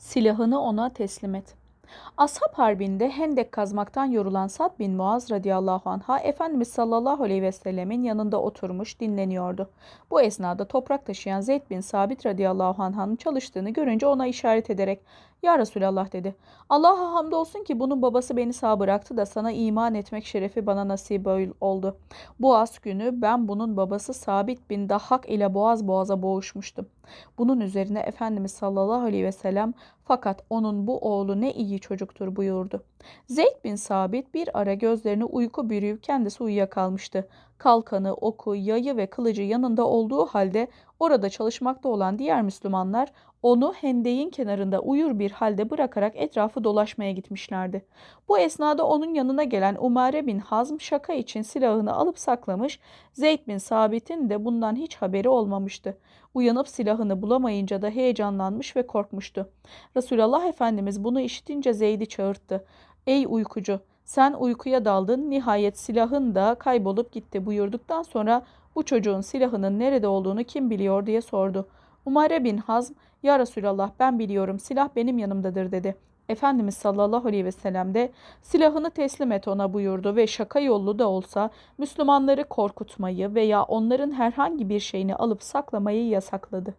Silahını ona teslim et. Ashab Harbi'nde hendek kazmaktan yorulan Sad bin Muaz radıyallahu anh'a Efendimiz sallallahu aleyhi ve sellemin yanında oturmuş dinleniyordu. Bu esnada toprak taşıyan Zeyd bin Sabit radıyallahu anh'ın çalıştığını görünce ona işaret ederek ''Ya Resulallah'' dedi. ''Allah'a hamdolsun ki bunun babası beni sağ bıraktı da sana iman etmek şerefi bana nasip oldu. Boğaz günü ben bunun babası Sabit bin Dahhak ile boğaz boğaza boğuşmuştum. Bunun üzerine Efendimiz sallallahu aleyhi ve sellem fakat onun bu oğlu ne iyi çocuktur buyurdu. Zeyd bin Sabit bir ara gözlerini uyku bürüyüp kendisi uyuyakalmıştı. Kalkanı, oku, yayı ve kılıcı yanında olduğu halde orada çalışmakta olan diğer Müslümanlar onu hendeyin kenarında uyur bir halde bırakarak etrafı dolaşmaya gitmişlerdi. Bu esnada onun yanına gelen Umare bin Hazm şaka için silahını alıp saklamış, Zeyd bin Sabit'in de bundan hiç haberi olmamıştı. Uyanıp silahını bulamayınca da heyecanlanmış ve korkmuştu. Resulullah Efendimiz bunu işitince Zeyd'i çağırttı. Ey uykucu sen uykuya daldın nihayet silahın da kaybolup gitti buyurduktan sonra bu çocuğun silahının nerede olduğunu kim biliyor diye sordu. Umare bin Hazm ya Resulallah ben biliyorum silah benim yanımdadır dedi. Efendimiz sallallahu aleyhi ve sellem de silahını teslim et ona buyurdu ve şaka yollu da olsa Müslümanları korkutmayı veya onların herhangi bir şeyini alıp saklamayı yasakladı.